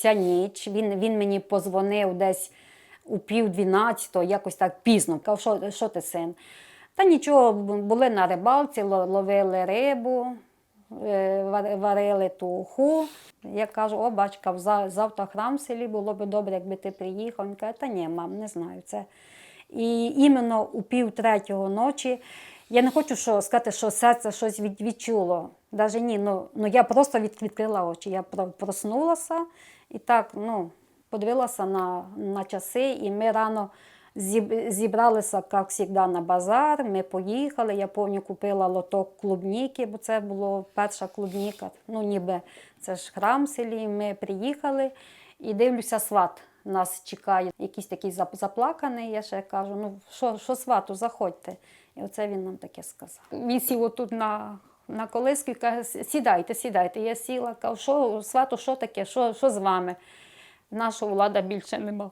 Ця ніч він, він мені позвонив десь у пів дванадцятого, якось так пізно. Кав, що, що ти син? Та нічого, були на рибалці, ловили рибу, е, вар- варили туху. Я кажу, о, бачка, завтра храм в селі, було б добре, якби ти приїхав. Він каже, та ні, мам, не знаю це. І іменно у пів третього ночі я не хочу що, сказати, що серце щось від, відчуло. Даже ні, ну, ну я просто від, відкрила очі. Я про- проснулася і так, ну, подивилася на, на часи, і ми рано зіб- зібралися, як завжди, на базар. Ми поїхали. Я повністю купила лоток клубніки, бо це була перша клубніка. Ну, ніби це ж храм в селі. Ми приїхали і дивлюся, сват нас чекає. Якийсь такий заплаканий. Я ще кажу, ну що, що свату, заходьте. І оце він нам таке сказав. Він сів отут на, на колиску і каже, сідайте, сідайте. Я сіла, кажу, що свату, що таке, що, що з вами? Нашого влада більше нема.